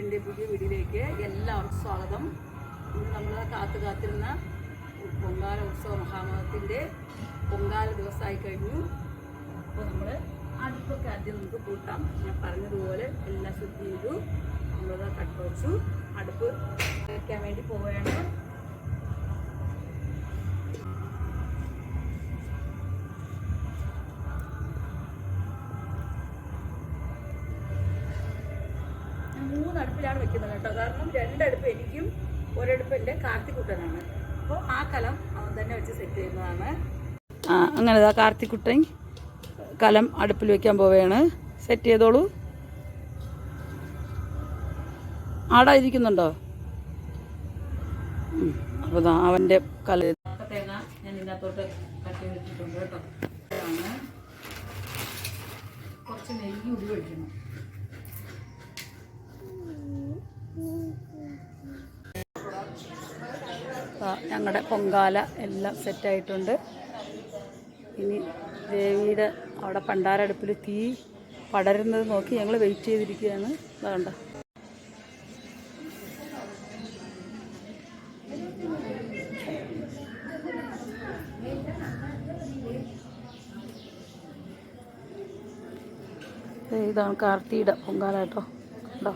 എന്റെ പുതിയ വീടിലേക്ക് എല്ലാവർക്കും സ്വാഗതം. ഇന്ന് നമ്മൾ കാത്തു കാത്തിരുന്ന പൊങ്കാല ഉത്സവ മഹാമഹത്തിന്റെ പൊങ്കാല ദിവസമായി കഴിഞ്ഞു. അപ്പോൾ നമ്മൾ അടുപ്പൊക്കെ ആദ്യം നമുക്ക് കൂട്ടാം. ഞാൻ പറഞ്ഞതുപോലെ എല്ലാം ശുദ്ധി ചെയ്തു. നമ്മളത് കട്ട് വെച്ചു അടുപ്പ് വയ്ക്കാൻ വേണ്ടി പോവുകയാണ്. മൂന്ന് അടുപ്പിലാണ് വെക്കുന്നത് കേട്ടോ. കാരണം രണ്ടടുപ്പ് എനിക്കും ഒരടുപ്പ് എന്റെ കാർത്തിക്കുട്ടനാണ്. അപ്പോൾ ആ കലം അവൻ തന്നെ വെച്ച് സെറ്റ് ചെയ്യുന്നതാണ്. ആ അങ്ങനെ ഇതാ കാർത്തിക്കുട്ടൻ കലം അടുപ്പിൽ വെക്കാൻ പോവുകയാണ്. സെറ്റ് ചെയ്തോളൂ. ആടാ ഇരിക്കുന്നുണ്ടോ? അപ്പോൾ അവന്റെ അവന്റെ കല തേങ്ങ ഞാൻ ഇതിനകത്തോട്ട് കട്ടി വെച്ചിട്ടുണ്ട് കേട്ടോ. കുറച്ച് നെയ്യ് ഉള്ളി ഞങ്ങളുടെ പൊങ്കാല എല്ലാം സെറ്റായിട്ടുണ്ട് ഇനി ദേവിയുടെ അവിടെ പണ്ടാരടുപ്പിൽ തീ പടരുന്നത് നോക്കി ഞങ്ങൾ വെയിറ്റ് ചെയ്തിരിക്കുകയാണ് വേണ്ട ഇതാണ് കാർത്തിയുടെ പൊങ്കാല കേട്ടോ. കേട്ടോ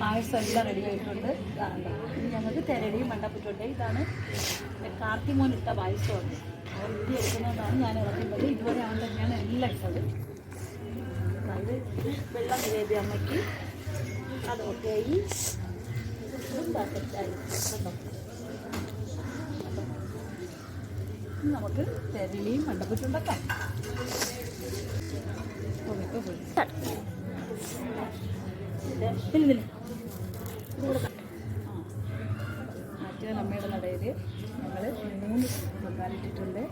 പായസം എല്ലാം റെഡി ആയിട്ടുണ്ട്. ഇനി ഞങ്ങൾക്ക് തെരടിയും മണ്ടപ്പിട്ടുണ്ട് ഇതാണ് കാർത്തിമോൻ ഇട്ട പായസമാണ്. വീഡിയോ എടുക്കുന്നതാണ് ഞാൻ ഇതുവരെ അവൻ തന്നെയാണ് എല്ലാം ഇട്ടത് അതായത് വെള്ളം ജിലേബി അമ്മയ്ക്ക് അതൊക്കെ ഈ സെറ്റായി കേട്ടോ നമുക്ക് തെരളിയും മണ്ടപ്പറ്റുണ്ടാക്കാം ഓക്കെ മറ്റേ അമ്മയുടെ നടയിൽ ഞങ്ങൾ മൂന്ന് പൊങ്കാലിട്ടിട്ടുണ്ട്.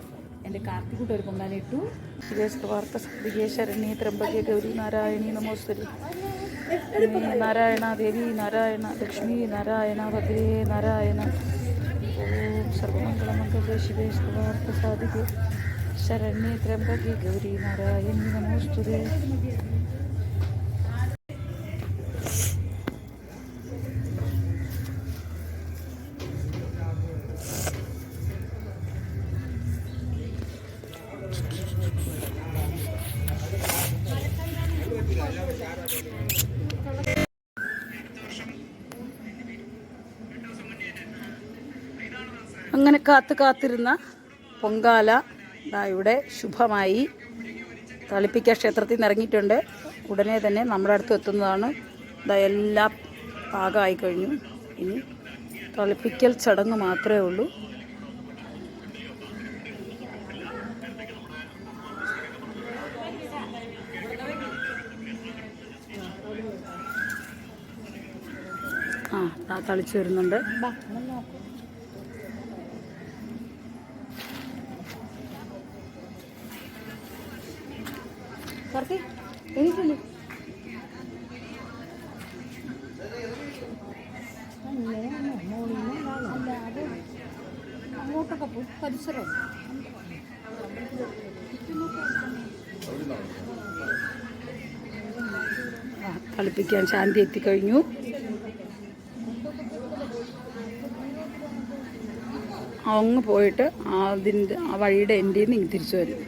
എന്റെ കാർത്തികൂട്ട് ഒരു പൊങ്കാല ഇട്ടു ശിവേശ്വവാർത്ത ദിഗേശ്വരണി ത്രംബകെ ഗൗരി നാരായണി നമോസ്തരി. നാരായണ ദേവി നാരായണ ലക്ഷ്മി നാരായണ ഭദ്രേ നാരായണ. ഓം സർവമംഗളമംഗള ശിവേശ്വവാർത്ത സാധികെ. ശരണ്യേ ത്രംബകെ ഗൗരി നാരായണി നമോസ്തുരേ. അങ്ങനെ കാത്തു കാത്തിരുന്ന പൊങ്കാല ഇവിടെ ശുഭമായി തളിപ്പിക്ക ക്ഷേത്രത്തിൽ നിന്ന് ഇറങ്ങിയിട്ടുണ്ട്. ഉടനെ തന്നെ നമ്മുടെ അടുത്ത് എത്തുന്നതാണ്. ഇതാ എല്ലാ പാകമായി കഴിഞ്ഞു. ഇനി തളിപ്പിക്കൽ ചടങ്ങ് മാത്രമേ ഉള്ളൂ. ആ തളിച്ച് വരുന്നുണ്ട്. പുറത്ത് എനിക്കില്ല അല്ലാതെ അങ്ങോട്ടൊക്കെ പോയി പരിസരം. കളിപ്പിക്കാൻ ശാന്തി എത്തിക്കഴിഞ്ഞു. അങ്ങ് പോയിട്ട് അതിന്റെ ആ വഴിയുടെ എന്റെ നിങ്ങൾ തിരിച്ചു വരും.